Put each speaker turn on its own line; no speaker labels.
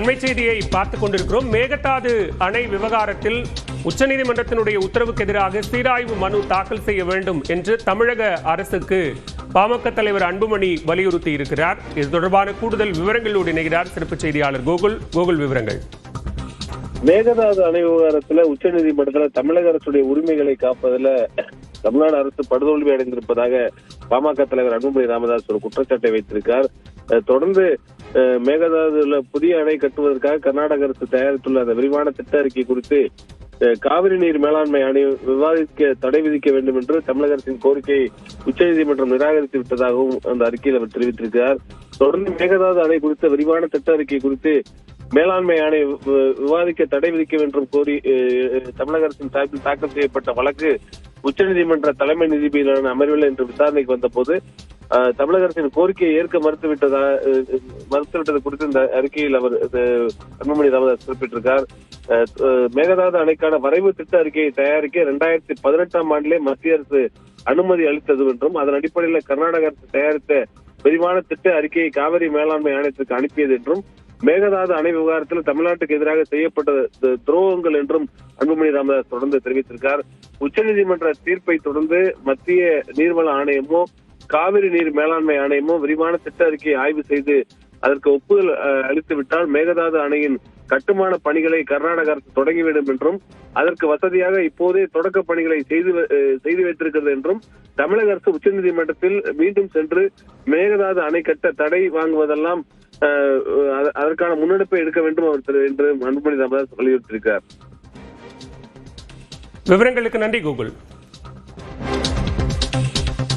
அண்மை செய்தியை பார்த்துக் கொண்டிருக்கிறோம். மேகதாது அணை விவகாரத்தில் உச்சநீதிமன்றத்தினுடைய உத்தரவுக்கு எதிராக சீராய்வு மனு தாக்கல் செய்ய வேண்டும் என்று தமிழக அரசுக்கு பாமக தலைவர் அன்புமணி வலியுறுத்தி இருக்கிறார். இது தொடர்பான கூடுதல் விவரங்களோடு இணைகிறார் சிறப்பு செய்தியாளர் கோகுல். கோகுல் விவரங்கள்.
மேகதாது அணை விவகாரத்துல உச்சநீதிமன்றத்தில் தமிழக அரசுடைய உரிமைகளை காப்பதில் தமிழ்நாடு அரசு படுதோல்வி அடைந்திருப்பதாக பாமக தலைவர் அன்புமணி ராமதாஸ் ஒரு குற்றச்சாட்டை வைத்திருக்கார் தொடர்ந்து மேகதாதுல புதிய அணை கட்டுவதற்காக கர்நாடக அரசு தயாரித்துள்ள அந்த விரிவான திட்ட அறிக்கை குறித்து காவிரி நீர் மேலாண்மை அணை விவாதிக்க தடை விதிக்க வேண்டும் என்று தமிழக அரசின் கோரிக்கையை உச்சநீதிமன்றம் நிராகரித்து விட்டதாகவும் அந்த அறிக்கையில் அவர் தெரிவித்திருக்கிறார். தொடர்ந்து மேகதாது அணை குறித்த விரிவான திட்ட அறிக்கை குறித்து மேலாண்மை ஆணை விவாதிக்க தடை விதிக்க வேண்டும் கோரி அஹ், தமிழக அரசின் சார்பில் தாக்கல் செய்யப்பட்ட வழக்கு உச்சநீதிமன்ற தலைமை நீதிபதியிலான அமர்வில் இன்று விசாரணைக்கு வந்தபோது தமிழக அரசின் கோரிக்கையை ஏற்க மறுத்துவிட்டதா மறுத்துவிட்டது குறித்து இந்த அறிக்கையில் அவர் அன்புமணி ராமதாஸ் குறிப்பிட்டிருக்கார். அஹ், மேகதாது அணைக்கான வரைவு திட்ட அறிக்கையை தயாரிக்க இரண்டாயிரத்தி பதினெட்டாம் ஆண்டிலே மத்திய அரசு அனுமதி அளித்தது என்றும் அதன் அடிப்படையில் கர்நாடக அரசு தயாரித்த விரிவான திட்ட அறிக்கையை காவிரி மேலாண்மை ஆணையத்திற்கு அனுப்பியது என்றும் மேகதாது அணை விவகாரத்தில் தமிழ்நாட்டுக்கு எதிராக செய்யப்பட்ட துரோகங்கள் என்றும் அன்புமணி ராமதாஸ் தொடர்ந்து தெரிவித்திருக்கார். உச்சநீதிமன்ற தீர்ப்பை தொடர்ந்து மத்திய நீர்வள ஆணையமோ காவிரி நீர் மேலாண்மை ஆணையமும் விரிவான திட்ட அறிக்கையை ஆய்வு செய்து அதற்கு ஒப்புதல் அளித்துவிட்டால் மேகதாது அணையின் கட்டுமான பணிகளை கர்நாடக அரசு தொடங்கிவிடும் என்றும் அதற்கு வசதியாக இப்போதே தொடக்க பணிகளை செய்து செய்து வைத்திருக்கிறது என்றும் தமிழக அரசு உச்சநீதிமன்றத்தில் மீண்டும் சென்று மேகதாது அணை கட்ட தடை வாங்குவதெல்லாம் அஹ், அதற்கான முன்னெடுப்பை எடுக்க வேண்டும் அவர் என்று அன்புமணி ராமதாஸ் வலியுறுத்தியிருக்கிறார்.
விவரங்களுக்கு நன்றி கூகுள்.